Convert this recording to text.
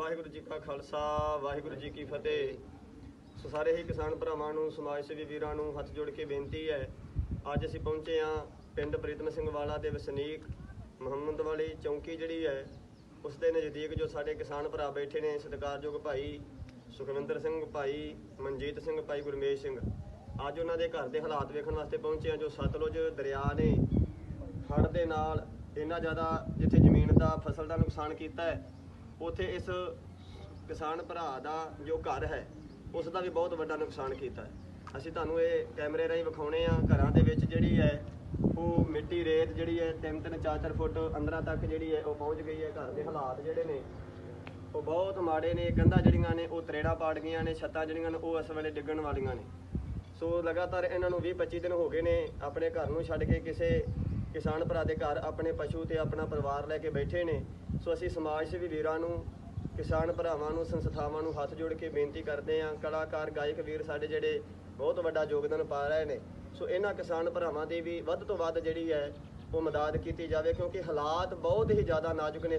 ਵਾਹਿਗੁਰੂ ਜੀ ਕਾ ਖਾਲਸਾ, ਵਾਹਿਗੁਰੂ ਜੀ ਕੀ ਫਤਿਹ। ਸੋ ਸਾਰੇ ਹੀ ਕਿਸਾਨ ਭਰਾਵਾਂ ਨੂੰ, ਸਮਾਜ ਸੇਵੀ ਵੀਰਾਂ ਨੂੰ ਹੱਥ ਜੋੜ ਕੇ ਬੇਨਤੀ ਹੈ, ਅੱਜ ਅਸੀਂ ਪਹੁੰਚੇ ਹਾਂ ਪਿੰਡ ਪ੍ਰੀਤਮ ਸਿੰਘ ਵਾਲਾ ਦੇ ਵਸਨੀਕ ਮੁਹੰਮਦ ਵਾਲੀ ਚੌਂਕੀ ਜਿਹੜੀ ਹੈ, ਉਸ ਦੇ ਨਜ਼ਦੀਕ ਜੋ ਸਾਡੇ ਕਿਸਾਨ ਭਰਾ ਬੈਠੇ ਨੇ, ਸਤਿਕਾਰਯੋਗ ਭਾਈ ਸੁਖਵਿੰਦਰ ਸਿੰਘ, ਭਾਈ ਮਨਜੀਤ ਸਿੰਘ, ਭਾਈ ਗੁਰਮੇਸ਼ ਸਿੰਘ। ਅੱਜ ਉਹਨਾਂ ਦੇ ਘਰ ਦੇ ਹਾਲਾਤ ਵੇਖਣ ਵਾਸਤੇ ਪਹੁੰਚੇ ਹਾਂ ਜੋ ਸਤਲੁਜ ਦਰਿਆ ਨੇ ਹੜ੍ਹ ਦੇ ਨਾਲ ਇੰਨਾ ਜ਼ਿਆਦਾ ਜਿੱਥੇ ਜ਼ਮੀਨ ਦਾ ਫਸਲ ਦਾ ਨੁਕਸਾਨ ਕੀਤਾ ਹੈ ਉੱਥੇ ਇਸ ਕਿਸਾਨ ਭਰਾ ਦਾ ਜੋ ਘਰ ਹੈ, ਉਸ ਦਾ ਵੀ ਬਹੁਤ ਵੱਡਾ ਨੁਕਸਾਨ ਕੀਤਾ ਹੈ। ਅਸੀਂ ਤੁਹਾਨੂੰ ਇਹ ਕੈਮਰੇ ਰਾਹੀਂ ਵਿਖਾਉਣੇ ਆ, ਘਰਾਂ ਦੇ ਵਿੱਚ ਜਿਹੜੀ ਹੈ, ਉਹ ਮਿੱਟੀ ਰੇਤ ਜਿਹੜੀ ਹੈ 3-3 4-4 ਫੁੱਟ ਅੰਦਰਾਂ ਤੱਕ ਜਿਹੜੀ ਹੈ, ਉਹ ਪਹੁੰਚ ਗਈ ਹੈ। ਘਰ ਦੇ ਹਾਲਾਤ ਜਿਹੜੇ ਨੇ, ਉਹ ਬਹੁਤ ਮਾੜੇ ਨੇ। ਕੰਧਾਂ ਜਿਹੜੀਆਂ ਨੇ, ਉਹ ਤਰੇੜਾ ਪਾੜ ਗਈਆਂ ਨੇ, ਛੱਤਾਂ ਜਿਹੜੀਆਂ ਨੇ, ਉਹ ਇਸ ਵੇਲੇ ਡਿੱਗਣ ਵਾਲੀਆਂ ਨੇ। ਸੋ ਲਗਾਤਾਰ ਇਹਨਾਂ ਨੂੰ 20-25 ਦਿਨ ਹੋ ਗਏ ਨੇ, ਆਪਣੇ ਘਰ ਨੂੰ ਛੱਡ ਕੇ ਕਿਸੇ ਕਿਸਾਨ ਭਰਾ ਦੇ ਘਰ ਆਪਣੇ ਪਸ਼ੂ ਤੇ ਆਪਣਾ ਪਰਿਵਾਰ ਲੈ ਕੇ ਬੈਠੇ ਨੇ। ਸੋ ਅਸੀਂ ਸਮਾਜ ਸੇਵੀ ਵੀਰਾਂ ਨੂੰ, ਕਿਸਾਨ ਭਰਾਵਾਂ ਨੂੰ, ਸੰਸਥਾਵਾਂ ਨੂੰ ਹੱਥ ਜੋੜ ਕੇ ਬੇਨਤੀ ਕਰਦੇ ਹਾਂ, ਕਲਾਕਾਰ, ਗਾਇਕ ਵੀਰ ਸਾਡੇ ਜਿਹੜੇ ਬਹੁਤ ਵੱਡਾ ਯੋਗਦਾਨ ਪਾ ਰਹੇ ਨੇ। ਸੋ ਇਹਨਾਂ ਕਿਸਾਨ ਭਰਾਵਾਂ ਦੀ ਵੀ ਵੱਧ ਤੋਂ ਵੱਧ ਜਿਹੜੀ ਹੈ, ਉਹ ਮਦਦ ਕੀਤੀ ਜਾਵੇ, ਕਿਉਂਕਿ ਹਾਲਾਤ ਬਹੁਤ ਹੀ ਜ਼ਿਆਦਾ ਨਾਜ਼ੁਕ ਨੇ।